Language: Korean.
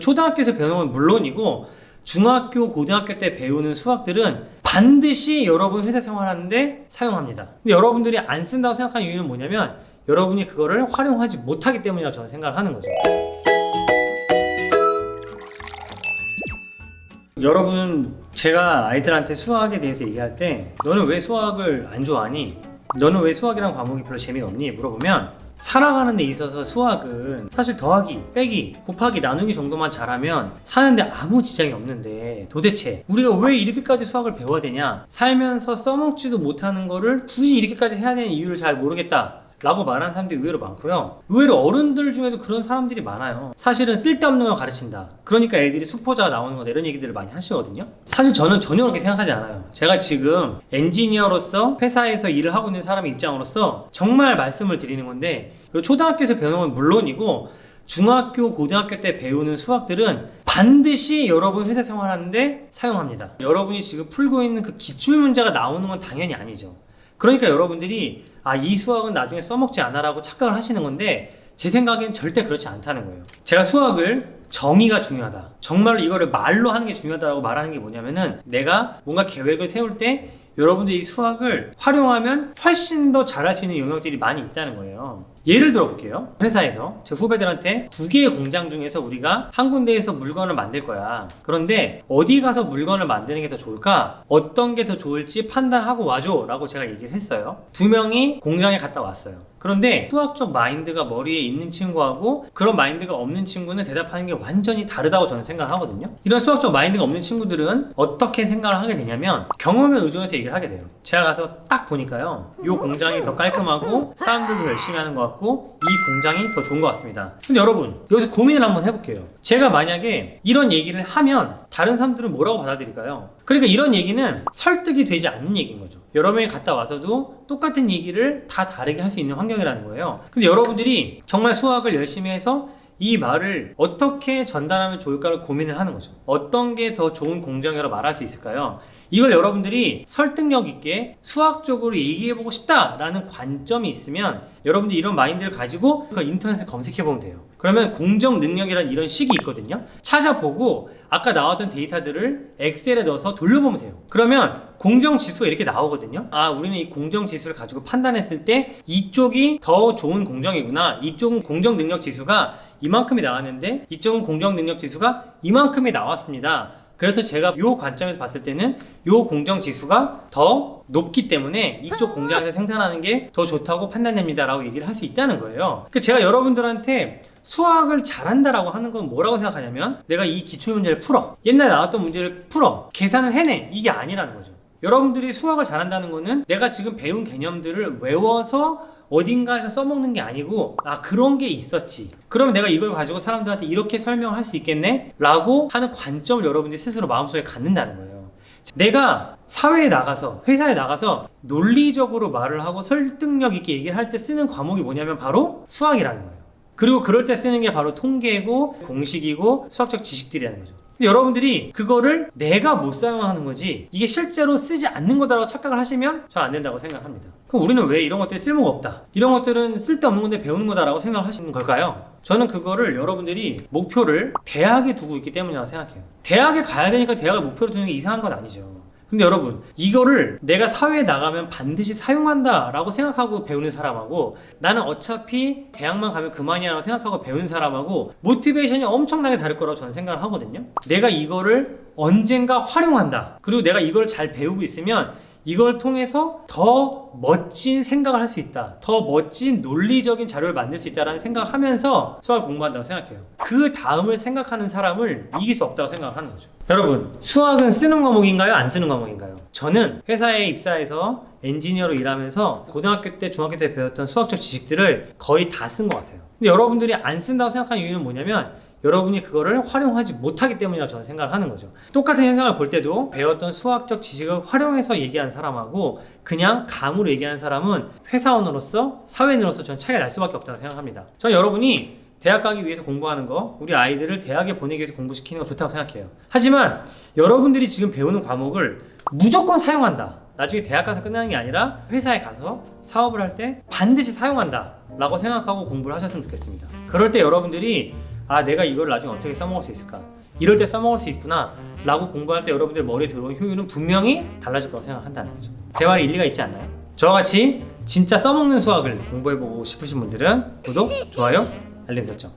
초등학교에서 배우는 건 물론이고 중학교, 고등학교 때 배우는 수학들은 반드시 여러분 회사 생활하는데 사용합니다. 근데 여러분들이 안 쓴다고 생각하는 이유는 뭐냐면 여러분이 그거를 활용하지 못하기 때문이라고 저는 생각을 하는 거죠. 여러분 제가 아이들한테 수학에 대해서 얘기할 때 너는 왜 수학을 안 좋아하니? 너는 왜 수학이란 과목이 별로 재미가 없니? 물어보면 살아가는 데 있어서 수학은 사실 더하기, 빼기, 곱하기, 나누기 정도만 잘하면 사는데 아무 지장이 없는데 도대체 우리가 왜 이렇게까지 수학을 배워야 되냐? 살면서 써먹지도 못하는 거를 굳이 이렇게까지 해야 되는 이유를 잘 모르겠다. 라고 말하는 사람들이 의외로 많고요. 의외로 어른들 중에도 그런 사람들이 많아요. 사실은 쓸데없는 걸 가르친다. 그러니까 애들이 수포자가 나오는 거다. 이런 얘기들을 많이 하시거든요. 사실 저는 전혀 그렇게 생각하지 않아요. 제가 지금 엔지니어로서 회사에서 일을 하고 있는 사람의 입장으로서 정말 말씀을 드리는 건데 초등학교에서 배우는 건 물론이고 중학교, 고등학교 때 배우는 수학들은 반드시 여러분 회사 생활하는데 사용합니다. 여러분이 지금 풀고 있는 그 기출 문제가 나오는 건 당연히 아니죠. 그러니까 여러분들이 아, 이 수학은 나중에 써먹지 않아라고 착각을 하시는 건데 제 생각엔 절대 그렇지 않다는 거예요. 제가 수학을 정의가 중요하다. 정말로 이거를 말로 하는 게 중요하다고 말하는 게 뭐냐면은 내가 뭔가 계획을 세울 때 여러분들이 이 수학을 활용하면 훨씬 더 잘할 수 있는 영역들이 많이 있다는 거예요. 예를 들어 볼게요. 회사에서 제 후배들한테 두 개의 공장 중에서 우리가 한 군데에서 물건을 만들 거야. 그런데 어디 가서 물건을 만드는 게 더 좋을까? 어떤 게 더 좋을지 판단하고 와줘. 라고 제가 얘기를 했어요. 두 명이 공장에 갔다 왔어요. 그런데 수학적 마인드가 머리에 있는 친구하고 그런 마인드가 없는 친구는 대답하는 게 완전히 다르다고 저는 생각하거든요. 이런 수학적 마인드가 없는 친구들은 어떻게 생각을 하게 되냐면 경험에 의존해서 얘기를 하게 돼요. 제가 가서 딱 보니까요. 이 공장이 더 깔끔하고 사람들도 열심히 하는 것 같고 이 공장이 더 좋은 것 같습니다. 근데 여러분 여기서 고민을 한번 해볼게요. 제가 만약에 이런 얘기를 하면 다른 사람들은 뭐라고 받아들일까요? 그러니까 이런 얘기는 설득이 되지 않는 얘기인 거죠. 여러 명이 갔다 와서도 똑같은 얘기를 다 다르게 할 수 있는 환경이라는 거예요. 근데 여러분들이 정말 수학을 열심히 해서 이 말을 어떻게 전달하면 좋을까를 고민을 하는 거죠. 어떤 게 더 좋은 공정이라고 말할 수 있을까요? 이걸 여러분들이 설득력 있게 수학적으로 얘기해보고 싶다라는 관점이 있으면 여러분들이 이런 마인드를 가지고 그걸 인터넷에 검색해보면 돼요. 그러면 공정 능력이라는 이런 식이 있거든요. 찾아보고 아까 나왔던 데이터들을 엑셀에 넣어서 돌려보면 돼요. 그러면 공정 지수가 이렇게 나오거든요. 아, 우리는 이 공정 지수를 가지고 판단했을 때 이쪽이 더 좋은 공정이구나. 이쪽은 공정 능력 지수가 이만큼이 나왔는데 이쪽은 공정 능력 지수가 이만큼이 나왔습니다. 그래서 제가 이 관점에서 봤을 때는 이 공정 지수가 더 높기 때문에 이쪽 공장에서 생산하는 게 더 좋다고 판단됩니다라고 얘기를 할 수 있다는 거예요. 그 제가 여러분들한테 수학을 잘한다라고 하는 건 뭐라고 생각하냐면 내가 이 기출 문제를 풀어. 옛날에 나왔던 문제를 풀어. 계산을 해내. 이게 아니라는 거죠. 여러분들이 수학을 잘한다는 거는 내가 지금 배운 개념들을 외워서 어딘가에서 써먹는 게 아니고 아 그런 게 있었지. 그러면 내가 이걸 가지고 사람들한테 이렇게 설명할 수 있겠네? 라고 하는 관점을 여러분들이 스스로 마음속에 갖는다는 거예요. 내가 사회에 나가서 회사에 나가서 논리적으로 말을 하고 설득력 있게 얘기를 할때 쓰는 과목이 뭐냐면 바로 수학이라는 거예요 그리고 그럴 때 쓰는 게 바로 통계고 공식이고 수학적 지식들이라는 거죠 여러분들이 그거를 내가 못 사용하는 거지 이게 실제로 쓰지 않는 거다라고 착각을 하시면 전안 된다고 생각합니다. 그럼 우리는 왜 이런 것들이 쓸모가 없다? 이런 것들은 쓸데없는 건데 배우는 거다라고 생각하시는 걸까요? 저는 그거를 여러분들이 목표를 대학에 두고 있기 때문이라고 생각해요. 대학에 가야 되니까 대학을 목표로 두는 게 이상한 건 아니죠. 근데 여러분 이거를 내가 사회에 나가면 반드시 사용한다 라고 생각하고 배우는 사람하고 나는 어차피 대학만 가면 그만이라고 생각하고 배우는 사람하고 모티베이션이 엄청나게 다를 거라고 저는 생각을 하거든요 내가 이거를 언젠가 활용한다 그리고 내가 이걸 잘 배우고 있으면 이걸 통해서 더 멋진 생각을 할 수 있다. 더 멋진 논리적인 자료를 만들 수 있다라는 생각을 하면서 수학을 공부한다고 생각해요. 그 다음을 생각하는 사람을 이길 수 없다고 생각하는 거죠. 여러분, 수학은 쓰는 과목인가요? 안 쓰는 과목인가요? 저는 회사에 입사해서 엔지니어로 일하면서 고등학교 때, 중학교 때 배웠던 수학적 지식들을 거의 다 쓴 것 같아요. 근데 여러분들이 안 쓴다고 생각하는 이유는 뭐냐면 여러분이 그거를 활용하지 못하기 때문이라고 저는 생각을 하는 거죠. 똑같은 현상을 볼 때도 배웠던 수학적 지식을 활용해서 얘기하는 사람하고 그냥 감으로 얘기하는 사람은 회사원으로서 사회인으로서 저는 차이가 날 수밖에 없다고 생각합니다. 저는 여러분이 대학 가기 위해서 공부하는 거, 우리 아이들을 대학에 보내기 위해서 공부시키는 거 좋다고 생각해요. 하지만 여러분들이 지금 배우는 과목을 무조건 사용한다. 나중에 대학 가서 끝나는 게 아니라 회사에 가서 사업을 할 때 반드시 사용한다. 라고 생각하고 공부를 하셨으면 좋겠습니다. 그럴 때 여러분들이 아, 내가 이걸 나중에 어떻게 써먹을 수 있을까? 이럴 때 써먹을 수 있구나. 라고 공부할 때 여러분들 머리에 들어온 효율은 분명히 달라질 거라고 생각한다는 거죠. 제 말이 일리가 있지 않나요? 저와 같이 진짜 써먹는 수학을 공부해보고 싶으신 분들은 구독, 좋아요, 알림 설정.